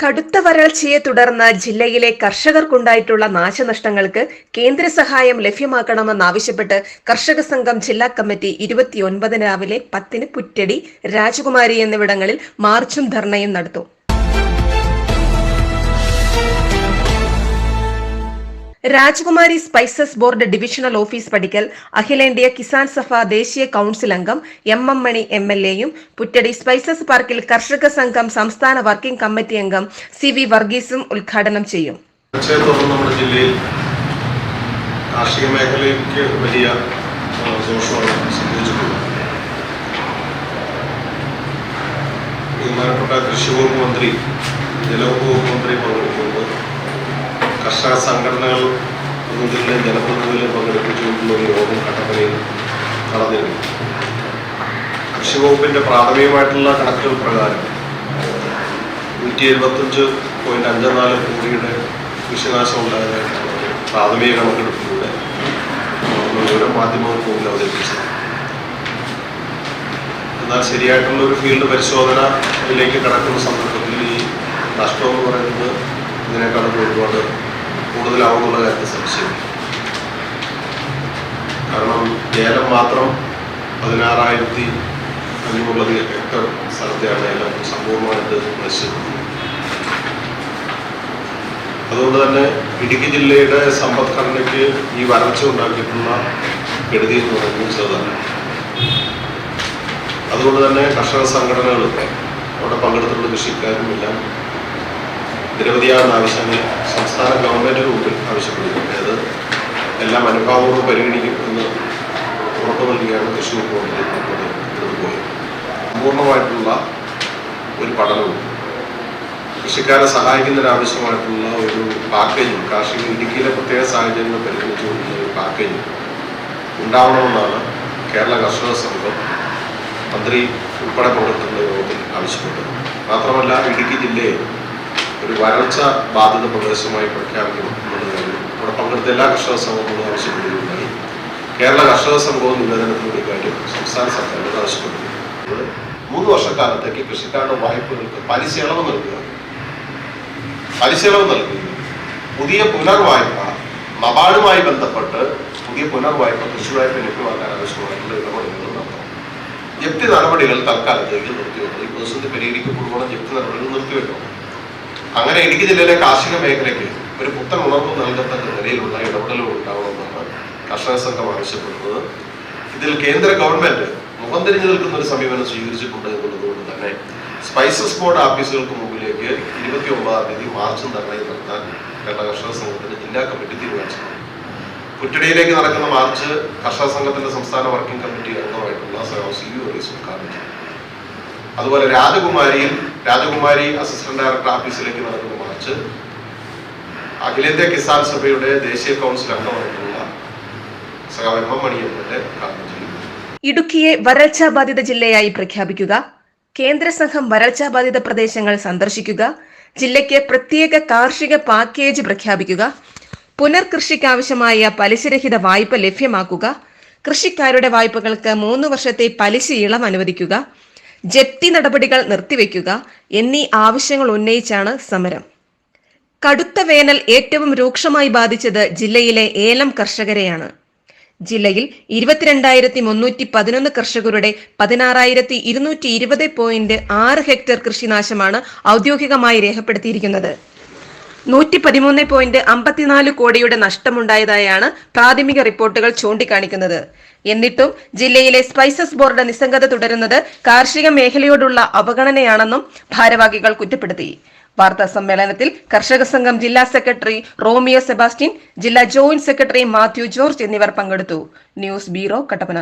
കടുത്ത വരൾച്ചയെ തുടർന്ന് ജില്ലയിലെ കർഷകർക്കുണ്ടായിട്ടുള്ള നാശനഷ്ടങ്ങൾക്ക് കേന്ദ്ര സഹായം ലഭ്യമാക്കണമെന്നാവശ്യപ്പെട്ട് കർഷക സംഘം ജില്ലാ കമ്മിറ്റി ഇരുപത്തിയൊൻപതിന് രാവിലെ പത്തിന് പുറ്റടി രാജകുമാരി എന്നിവിടങ്ങളിൽ മാർച്ചും ധർണയും നടത്തും. രാജകുമാരി സ്പൈസസ് ബോർഡ് ഡിവിഷണൽ ഓഫീസ് പടിക്കൽ അഖിലേന്ത്യാ കിസാൻ സഭ ദേശീയ കൌൺസിൽ അംഗം M M Mani M L എയും പുറ്റടി സ്പൈസസ് പാർക്കിൽ കർഷക സംഘം സംസ്ഥാന വർക്കിംഗ് കമ്മിറ്റി അംഗം സി വി വർഗീസും ഉദ്ഘാടനം ചെയ്യും. ജില്ലയിൽ കാർഷിക മേഖലയ്ക്ക് വലിയ ദോഷമാണ് സംഭവിച്ചിട്ടുള്ളത്. ബഹുമാനപ്പെട്ട കൃഷി വകുപ്പ് മന്ത്രി ജലവകുപ്പ് വകുപ്പ് മന്ത്രി കർഷക സംഘടനകൾ പ്രതിനിധികളെ ജനപ്രതിനിധികളെ പങ്കെടുപ്പിച്ചുകൊണ്ടുള്ള ഒരു യോഗം കട്ടപ്പനയിൽ നടന്നിരുന്നു. കൃഷി വകുപ്പിന്റെ പ്രാഥമികമായിട്ടുള്ള കണക്കുകൾ പ്രകാരം നൂറ്റി എഴുപത്തഞ്ച് പോയിന്റ് അഞ്ച് നാല് കോടിയുടെ കൃഷിനാശം ഉണ്ടായതായിട്ടാണ് പ്രാഥമിക കണക്കെടുപ്പിലൂടെ വിവരം മാധ്യമങ്ങൾക്ക് മുമ്പിൽ അവതരിപ്പിച്ചത്. എന്നാൽ ശരിയായിട്ടുള്ള ഒരു ഫീൽഡ് പരിശോധനയിലേക്ക് കടക്കുന്ന സന്ദർഭത്തിൽ ഈ നഷ്ടം എന്ന് പറയുന്നത് ഇതിനേക്കാളും ഒരുപാട് കൂടുതലാവുന്നുള്ള കാര്യത്തിൽ സംശയം കാരണം ഏലം മാത്രം പതിനാറായിരത്തി അഞ്ഞൂറിലധികം ഹെക്ടർ സ്ഥലത്തെയാണ് ഏലം സമ്പൂർണമായിട്ട് നശിച്ചത് അതുകൊണ്ട് തന്നെ ഇടുക്കി ജില്ലയുടെ സമ്പദ്ഘടനയ്ക്ക് ഈ വരൾച്ച ഉണ്ടാക്കിയിട്ടുള്ള കെടുതി എന്ന് പറയുന്നത് ചെറുതാണ്. അതുകൊണ്ട് തന്നെ കർഷക സംഘടനകൾ അവിടെ പങ്കെടുത്തിട്ടുള്ള കൃഷിക്കാരും എല്ലാം നിരവധിയായ ആവശ്യങ്ങൾ. സംസ്ഥാന ഗവൺമെന്റ് മുമ്പിൽ ആവശ്യപ്പെടുന്നുണ്ട് അത് എല്ലാം അനുഭാവപൂർവം പരിഗണിക്കും എന്ന് ഉറപ്പ് നൽകിയാണ് തൃശ്ശൂർ ഇവിടുന്ന് പോയത്. സമ്പൂർണമായിട്ടുള്ള ഒരു പഠനവും കൃഷിക്കാരെ സഹായിക്കുന്നതിനാവശ്യമായിട്ടുള്ള ഒരു പാക്കേജും കാർഷിക ഇടുക്കിയിലെ പ്രത്യേക സാഹചര്യങ്ങൾ പരിഗണിച്ചുകൊണ്ടുള്ള ഒരു പാക്കേജും ഉണ്ടാവണമെന്നാണ് കേരള കർഷക സംഘം മന്ത്രി ഉൾപ്പെടെ പങ്കെടുക്കുന്ന യോഗത്തിൽ ആവശ്യപ്പെട്ടത്. മാത്രമല്ല ഇടുക്കി ജില്ലയെ ഒരു വരൾച്ച ബാധിത പ്രദേശമായി പ്രഖ്യാപിക്കുന്നു പങ്കെടുത്ത എല്ലാ കർഷക സംഘങ്ങളും ആവശ്യപ്പെടുകയുണ്ടായി കേരള കർഷക സംഘവും നിവേദനത്തിലൂടെ കാര്യം സംസ്ഥാന സർക്കാരിനോട് ആവശ്യപ്പെട്ടു മൂന്ന് വർഷക്കാലത്തേക്ക് കൃഷിക്കാരുടെ വായ്പകൾക്ക് പലിശ ഇളവ് നൽകുക. പലിശ ഇളവ് നൽകുക. പുതിയ പുനർവായ്പ നബാർഡുമായി ബന്ധപ്പെട്ട് പുതിയ പുനർവായ്പ കൃഷി വായ്പ ലഭ്യമാക്കാൻ ആവശ്യമായിട്ടുള്ള ഇടപെടലുകൾ നടത്തണം. ജപ്തി നടപടികൾ തൽക്കാലത്തേക്ക് നിർത്തിവെക്കണം. ഈ പ്രതിസന്ധി പരിഹരിക്കപ്പെടുവോളം ജപ്തി നടപടികൾ നിർത്തിവെക്കണം. അങ്ങനെ ഇടുക്കി ജില്ലയിലെ കാർഷിക മേഖലയ്ക്ക് ഒരു പുത്തൻ ഉണർവ് നൽകത്തക്ക നിലയിലുള്ള ഇടപെടലുകൾ ഉണ്ടാവണമെന്നാണ് കർഷക സംഘം ആവശ്യപ്പെടുന്നത്. ഇതിൽ കേന്ദ്ര ഗവൺമെന്റ് മുഖം തിരിഞ്ഞു നിൽക്കുന്ന ഒരു സമീപനം സ്വീകരിച്ചിട്ടുണ്ട് എന്നുള്ളതുകൊണ്ട് തന്നെ സ്പൈസസ് ബോർഡ് ഓഫീസുകൾക്ക് മുമ്പിലേക്ക് ഇരുപത്തി ഒമ്പതാം തീയതി മാർച്ചും നിർണയം നടത്താൻ കേരള കർഷക സംഘത്തിന്റെ ജില്ലാ കമ്മിറ്റി തീരുമാനിച്ചിട്ടുണ്ട്. കുറ്റടിയിലേക്ക് നടക്കുന്ന മാർച്ച് കർഷക സംഘത്തിന്റെ സംസ്ഥാന വർക്കിംഗ് കമ്മിറ്റി അംഗമായിട്ടുള്ള സി വി റീസ് ഉദ്ഘാടനം ചെയ്തു. അതുപോലെ രാജകുമാരിയിൽ രാജകുമാരി അസിസ്റ്റന്റ് ഡയറക്ടർ ഓഫീസിലേക്ക് നടക്കുന്ന മാർച്ച്. അഖിലേന്ത്യാ കിസാൻ സഭയുടെ ദേശീയ കൗൺസിൽ അംഗമായിട്ടുള്ള സഖാവ് എം ഇടുക്കിയെ വരൾച്ചാ ബാധിത ജില്ലയായി പ്രഖ്യാപിക്കുക കേന്ദ്ര സംഘം വരൾച്ചാ ബാധിത പ്രദേശങ്ങൾ സന്ദർശിക്കുക ജില്ലയ്ക്ക് പ്രത്യേക കാർഷിക പാക്കേജ് പ്രഖ്യാപിക്കുക പുനർകൃഷിക്കാവശ്യമായ പലിശരഹിത വായ്പ ലഭ്യമാക്കുക കൃഷിക്കാരുടെ വായ്പകൾക്ക് മൂന്ന് വർഷത്തെ പലിശ ഇളം അനുവദിക്കുക ജപ്തി നടപടികൾ നിർത്തിവെക്കുക എന്നീ ആവശ്യങ്ങൾ ഉന്നയിച്ചാണ് സമരം. കടുത്ത വേനൽ ഏറ്റവും രൂക്ഷമായി ബാധിച്ചത് ജില്ലയിലെ ഏലം കർഷകരെയാണ്. ജില്ലയിൽ ഇരുപത്തിരണ്ടായിരത്തി മുന്നൂറ്റി പതിനൊന്ന് കർഷകരുടെ പതിനാറായിരത്തി ഇരുന്നൂറ്റി ഇരുപത് പോയിന്റ് ആറ് ഹെക്ടർ കൃഷിനാശമാണ് ഔദ്യോഗികമായി രേഖപ്പെടുത്തിയിരിക്കുന്നത്. നൂറ്റി പതിമൂന്ന് പോയിന്റ് അമ്പത്തിനാല് കോടിയുടെ നഷ്ടമുണ്ടായതായാണ് പ്രാഥമിക റിപ്പോർട്ടുകൾ ചൂണ്ടിക്കാണിക്കുന്നത്. എന്നിട്ടും ജില്ലയിലെ സ്പൈസസ് ബോർഡ് നിസ്സംഗത തുടരുന്നത് കാർഷിക മേഖലയോടുള്ള അവഗണനയാണെന്നും ഭാരവാഹികൾ കുറ്റപ്പെടുത്തി. വാർത്താ സമ്മേളനത്തിൽ കർഷക സംഘം ജില്ലാ സെക്രട്ടറി റോമിയോ സെബാസ്റ്റ്യൻ ജില്ലാ ജോയിന്റ് സെക്രട്ടറി മാത്യു ജോർജ് എന്നിവർ പങ്കെടുത്തു. News bureau Kattappana.